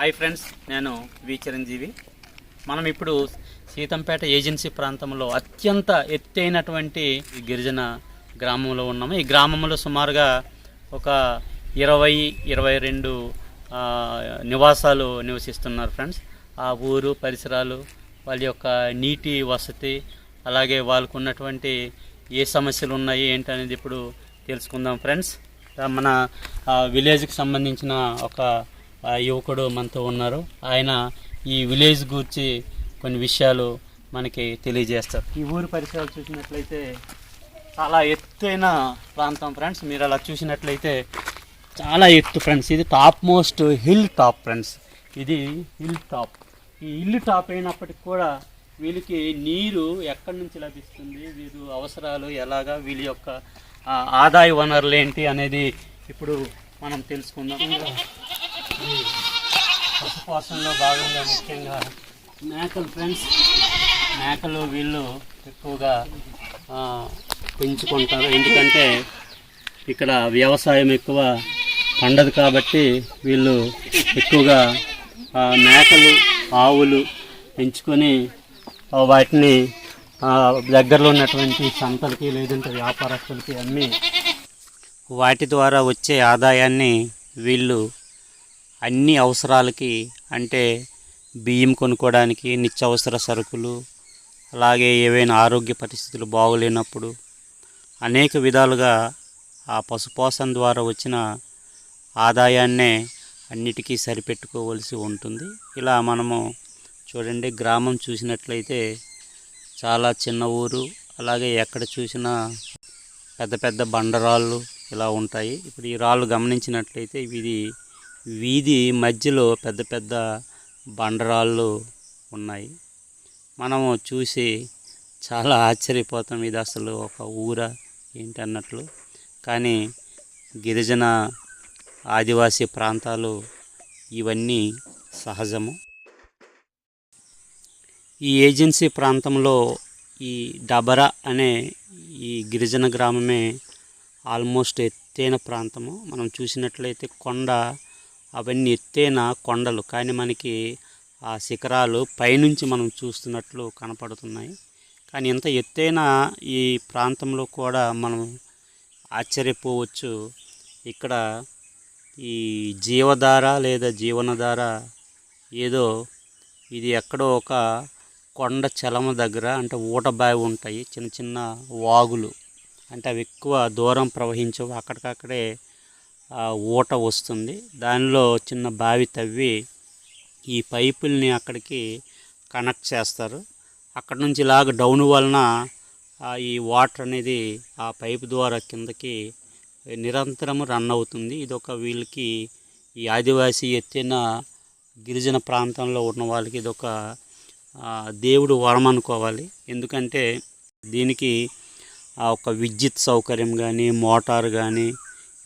Hi friends నేను వి చిరంజీవి. మనం ఇప్పుడు సీతంపేట ఏజెన్సీ ప్రాంతంలో అత్యంత ఎత్తైనటువంటి గిరిజన గ్రామంలో ఉన్నాము. ఈ గ్రామంలో సుమారుగా ఒక ఇరవై ఇరవై రెండు నివాసాలు నివసిస్తున్నారు ఫ్రెండ్స్. ఆ ఊరు పరిసరాలు వాళ్ళ యొక్క నీటి వసతి అలాగే వాళ్ళకు ఉన్నటువంటి ఏ సమస్యలు ఉన్నాయి ఏంటనేది ఇప్పుడు తెలుసుకుందాం ఫ్రెండ్స్. మన విలేజ్కి సంబంధించిన ఒక యువకుడు మనతో ఉన్నారు. ఆయన ఈ విలేజ్ గురించి కొన్ని విషయాలు మనకి తెలియజేస్తారు. ఈ ఊరు పరిసరాలు చూసినట్లయితే చాలా ఎత్తైన ప్రాంతం ఫ్రెండ్స్. మీరు అలా చూసినట్లయితే చాలా ఎత్తు ఫ్రెండ్స్. ఇది top most hill top friends. ఇది హిల్ టాప్. ఈ హిల్ టాప్ అయినప్పటికి కూడా వీళ్ళకి నీరు ఎక్కడి నుంచి లభిస్తుంది? వీరు అవసరాలు ఎలాగా? వీళ్ళ యొక్క ఆదాయ వనరులు ఏంటి అనేది ఇప్పుడు మనం తెలుసుకుందాం. ఈ పశుపోషణలో భాగంగా ముఖ్యంగా మేకలు ఫ్రెండ్స్. మేకలు వీళ్ళు ఎక్కువగా పెంచుకుంటారు. ఎందుకంటే ఇక్కడ వ్యవసాయం ఎక్కువ పండదు కాబట్టి వీళ్ళు ఎక్కువగా మేకలు ఆవులు పెంచుకొని వాటిని దగ్గరలో ఉన్నటువంటి సంతలకి లేదంటే వ్యాపారస్తులకి అమ్మి వాటి ద్వారా వచ్చే ఆదాయాన్ని వీళ్ళు అన్ని అవసరాలకి అంటే బియ్యం కొనుక్కోవడానికి నిత్యావసర సరుకులు అలాగే ఏవైనా ఆరోగ్య పరిస్థితులు బాగోలేనప్పుడు అనేక విధాలుగా ఆ పశుపోషణ ద్వారా వచ్చిన ఆదాయాన్నే అన్నిటికీ సరిపెట్టుకోవలసి ఉంటుంది. ఇలా మనము చూడండి గ్రామం చూసినట్లయితే చాలా చిన్న ఊరు అలాగే ఎక్కడ చూసినా పెద్ద పెద్ద బండరాళ్ళు ఇలా ఉంటాయి. ఇప్పుడు ఈ రాళ్ళు గమనించినట్లయితే ఇది వీధి మధ్యలో పెద్ద పెద్ద బండరాళ్ళు ఉన్నాయి. మనము చూసి చాలా ఆశ్చర్యపోతాం ఇది అసలు ఒక ఊర ఏంటి అన్నట్లు కానీ గిరిజన ఆదివాసీ ప్రాంతాలు ఇవన్నీ సహజము. ఈ ఏజెన్సీ ప్రాంతంలో ఈ డబరా అనే ఈ గిరిజన గ్రామమే ఆల్మోస్ట్ ఎత్తైన ప్రాంతము. మనం చూసినట్లయితే కొండ అవన్నీ ఎత్తైన కొండలు. కానీ మనకి ఆ శిఖరాలు పైనుంచి మనం చూస్తున్నట్లు కనపడుతున్నాయి. కానీ ఇంత ఎత్తైన ఈ ప్రాంతంలో కూడా మనం ఆశ్చర్యపోవచ్చు. ఇక్కడ ఈ జీవధార లేదా జీవనధార ఏదో ఇది ఎక్కడో ఒక కొండ చలమ దగ్గర అంటే ఊట బావి ఉంటాయి. చిన్న చిన్న వాగులు. అంటే అవి ఎక్కువ దూరం ప్రవహించవు. అక్కడికక్కడే ఊట వస్తుంది. దానిలో చిన్న బావి తవ్వి ఈ పైపుల్ని అక్కడికి కనెక్ట్ చేస్తారు. అక్కడ నుంచి ఇలాగ డౌన్ వలన ఈ వాటర్ అనేది ఆ పైపు ద్వారా కిందకి నిరంతరం రన్ అవుతుంది. ఇది ఒక వీళ్ళకి ఈ ఆదివాసీ ఎత్తైన గిరిజన ప్రాంతంలో ఉన్న వాళ్ళకి ఇది ఒక దేవుడు వరం అనుకోవాలి. ఎందుకంటే దీనికి ఒక విద్యుత్ సౌకర్యం కానీ మోటార్ కానీ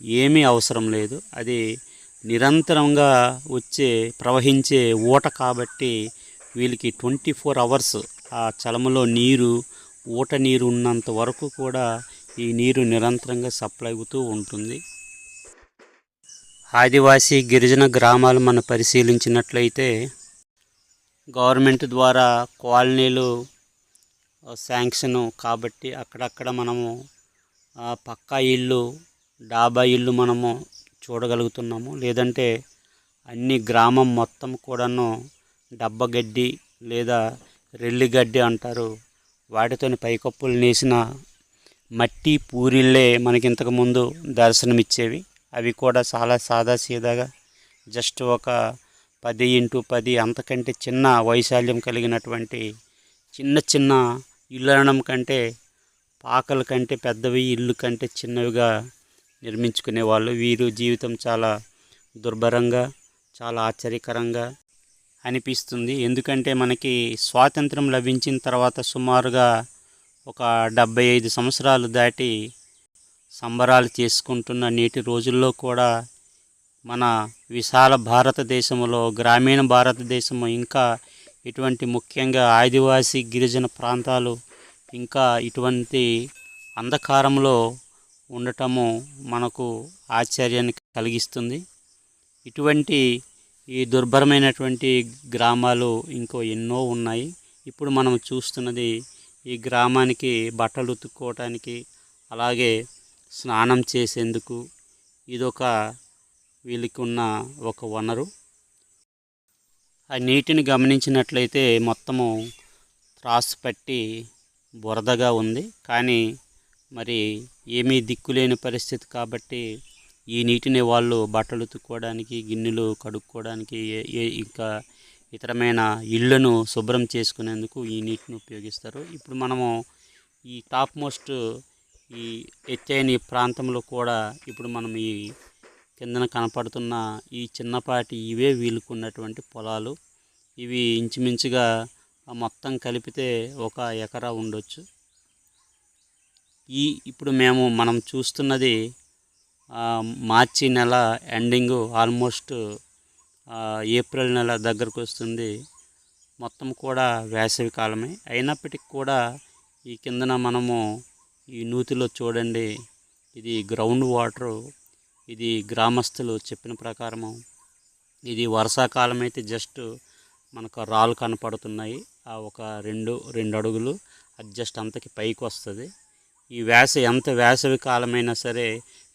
ఏమీ అవసరం లేదు. అది నిరంతరంగా వచ్చే ప్రవహించే ఊట కాబట్టి వీళ్ళకి ట్వంటీ ఫోర్ అవర్స్ ఆ చలమలో నీరు ఊట నీరు ఉన్నంత వరకు కూడా ఈ నీరు నిరంతరంగా సప్లై అవుతూ ఉంటుంది. ఆదివాసీ గిరిజన గ్రామాలు మనం పరిశీలించినట్లయితే గవర్నమెంట్ ద్వారా కాలనీలు శాంక్షను కాబట్టి అక్కడక్కడ మనము పక్కా ఇల్లు డాబా ఇల్లు మనము చూడగలుగుతున్నాము. లేదంటే అన్ని గ్రామం మొత్తం కూడాను డబ్బగడ్డి లేదా రెల్లిగడ్డి అంటారు. వాటితోని పైకప్పులు నేసిన మట్టి పూరిళ్ళే మనకి ఇంతకుముందు దర్శనమిచ్చేవి. అవి కూడా చాలా సాదా సీదాగా జస్ట్ ఒక పది ఇంటూ పది అంతకంటే చిన్న వైశాల్యం కలిగినటువంటి చిన్న చిన్న ఇల్లు అనడం కంటే పాకల కంటే పెద్దవి ఇల్లు కంటే చిన్నవిగా నిర్మించుకునేవాళ్ళు వీరు జీవితం చాలా దుర్భరంగా చాలా ఆశ్చర్యకరంగా అనిపిస్తుంది. ఎందుకంటే మనకి స్వాతంత్రం లభించిన తర్వాత సుమారుగా ఒక డెబ్బై ఐదు సంవత్సరాలు దాటి సంబరాలు చేసుకుంటున్న నేటి రోజుల్లో కూడా మన విశాల భారతదేశంలో గ్రామీణ భారతదేశము ఇంకా ఇటువంటి ముఖ్యంగా ఆదివాసీ గిరిజన ప్రాంతాలు ఇంకా ఇటువంటి అంధకారంలో ఉండటము మనకు ఆశ్చర్యాన్ని కలిగిస్తుంది. ఇటువంటి ఈ దుర్భరమైనటువంటి గ్రామాలు ఇంకో ఎన్నో ఉన్నాయి. ఇప్పుడు మనం చూస్తున్నది ఈ గ్రామానికి బట్టలు ఉతుక్కోవటానికి అలాగే స్నానం చేసేందుకు ఇదొక వీళ్ళకి ఉన్న ఒక వనరు. ఆ నీటిని గమనించినట్లయితే మొత్తము త్రాసు పట్టి బురదగా ఉంది. కానీ మరి ఏమీ దిక్కులేని పరిస్థితి కాబట్టి ఈ నీటిని వాళ్ళు బట్టలు ఉతుక్కోవడానికి గిన్నెలు కడుక్కోవడానికి ఏ- ఇంకా ఇతరమైన ఇళ్ళను శుభ్రం చేసుకునేందుకు ఈ నీటిని ఉపయోగిస్తారు. ఇప్పుడు మనము ఈ టాప్ మోస్ట్ ఈ ఎత్తైన ఈ ప్రాంతంలో కూడా ఇప్పుడు మనం ఈ కిందన కనపడుతున్న ఈ చిన్నపాటి ఇవే వీలుకున్నటువంటి పొలాలు. ఇవి ఇంచుమించుగా ఆ మొత్తం కలిపితే ఒక ఎకరా ఉండొచ్చు. ఈ ఇప్పుడు మేము మనం చూస్తున్నది మార్చి నెల ఎండింగ్ ఆల్మోస్ట్ ఏప్రిల్ నెల దగ్గరకు వస్తుంది. మొత్తం కూడా వేసవి కాలమే. అయినప్పటికీ కూడా ఈ కిందన మనము ఈ నూతిలో చూడండి ఇది గ్రౌండ్ వాటరు ఇది గ్రామస్తులు చెప్పిన ప్రకారము ఇది వర్షాకాలం అయితే జస్ట్ మనకు రాళ్ళు కనపడుతున్నాయి. ఆ ఒక రెండు రెండు అడుగులు అది జస్ట్ అంతకి పైకి వస్తుంది. ఈ వేసవి ఎంత వేసవి కాలమైనా సరే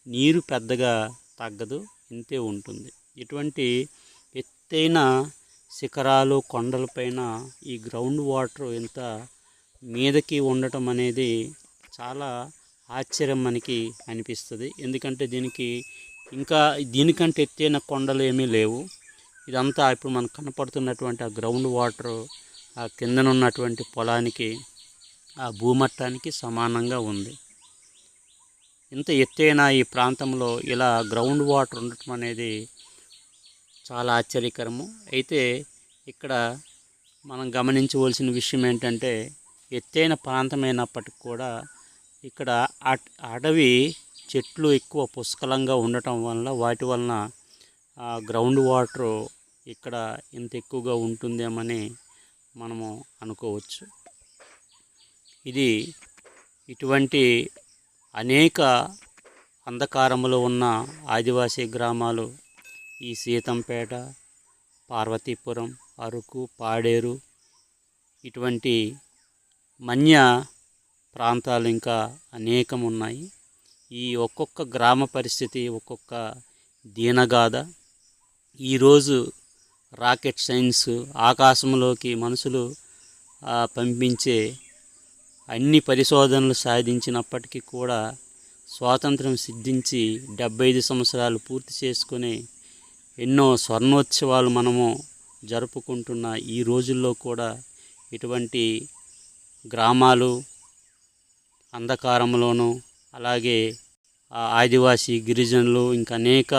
నీరు పెద్దగా తగ్గదు ఇంతే ఉంటుంది. ఇటువంటి ఎత్తైన శిఖరాలు కొండలపైన ఈ గ్రౌండ్ వాటర్ ఇంత మీదకి ఉండటం అనేది చాలా ఆశ్చర్యం మనకి అనిపిస్తుంది. ఎందుకంటే దీనికి ఇంకా దీనికంటే ఎత్తైన కొండలు ఏమీ లేవు. ఇదంతా ఇప్పుడు మనకు కనపడుతున్నటువంటి ఆ గ్రౌండ్ వాటర్ ఆ కిందన ఉన్నటువంటి పొలానికి ఆ భూమట్టానికి సమానంగా ఉంది. ఇంత ఎత్తైన ఈ ప్రాంతంలో ఇలా గ్రౌండ్ వాటర్ ఉండటం అనేది చాలా ఆశ్చర్యకరము. అయితే ఇక్కడ మనం గమనించవలసిన విషయం ఏంటంటే ఎత్తైన ప్రాంతమైనప్పటికి కూడా ఇక్కడ అట్- అడవి చెట్లు ఎక్కువ పుష్కలంగా ఉండటం వల్ల వాటి వలన గ్రౌండ్ వాటర్ ఇక్కడ ఇంత ఎక్కువగా ఉంటుందేమని మనము అనుకోవచ్చు. ఇది ఇటువంటి అనేక అంధకారములో ఉన్న ఆదివాసీ గ్రామాలు ఈ సీతంపేట పార్వతీపురం అరకు పాడేరు ఇటువంటి మన్య ప్రాంతాలు ఇంకా అనేకం ఉన్నాయి ఈ ఒక్కొక్క గ్రామ పరిస్థితి ఒక్కొక్క దీనగాథ ఈరోజు రాకెట్ సైన్స్ ఆకాశంలోకి మనుషులు పంపించే అన్ని పరిశోధనలు సాధించినప్పటికీ కూడా స్వాతంత్రం సిద్ధించి డెబ్బై ఐదు సంవత్సరాలు పూర్తి చేసుకుని ఎన్నో స్వర్ణోత్సవాలు మనము జరుపుకుంటున్న ఈ రోజుల్లో కూడా ఇటువంటి గ్రామాలు అంధకారంలోనూ అలాగే ఆ ఆదివాసీ గిరిజనులు ఇంకా అనేక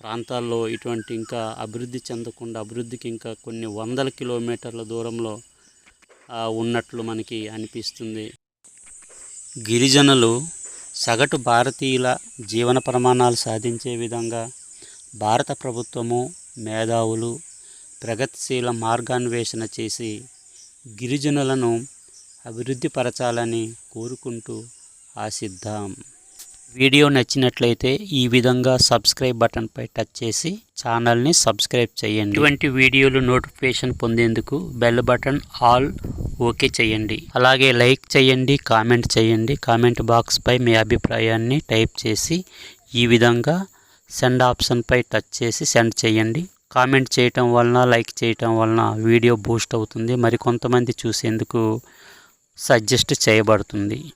ప్రాంతాల్లో ఇటువంటి ఇంకా అభివృద్ధి చెందకుండా అభివృద్ధికి ఇంకా కొన్ని వందల కిలోమీటర్ల దూరంలో ఉన్నట్లు మనకి అనిపిస్తుంది. గిరిజనులు సగటు భారతీయుల జీవన ప్రమాణాలు సాధించే విధంగా భారత ప్రభుత్వము మేధావులు ప్రగతిశీల మార్గాన్వేషణ చేసి గిరిజనులను అభివృద్ధి పరచాలని కోరుకుంటూ ఆశిద్దాం. వీడియో నచ్చినట్లయితే ఈ విధంగా సబ్స్క్రైబ్ బటన్పై టచ్ చేసి ఛానల్ని సబ్స్క్రైబ్ చేయండి. ఇటువంటి వీడియోలు నోటిఫికేషన్ పొందేందుకు బెల్ బటన్ ఆల్ ఓకే చేయండి. అలాగే లైక్ చేయండి కామెంట్ చేయండి. కామెంట్ బాక్స్పై మీ అభిప్రాయాన్ని టైప్ చేసి ఈ విధంగా సెండ్ ఆప్షన్పై టచ్ చేసి సెండ్ చేయండి. కామెంట్ చేయటం వలన లైక్ చేయటం వలన వీడియో బూస్ట్ అవుతుంది. మరి కొంతమంది చూసేందుకు సజెస్ట్ చేయబడుతుంది.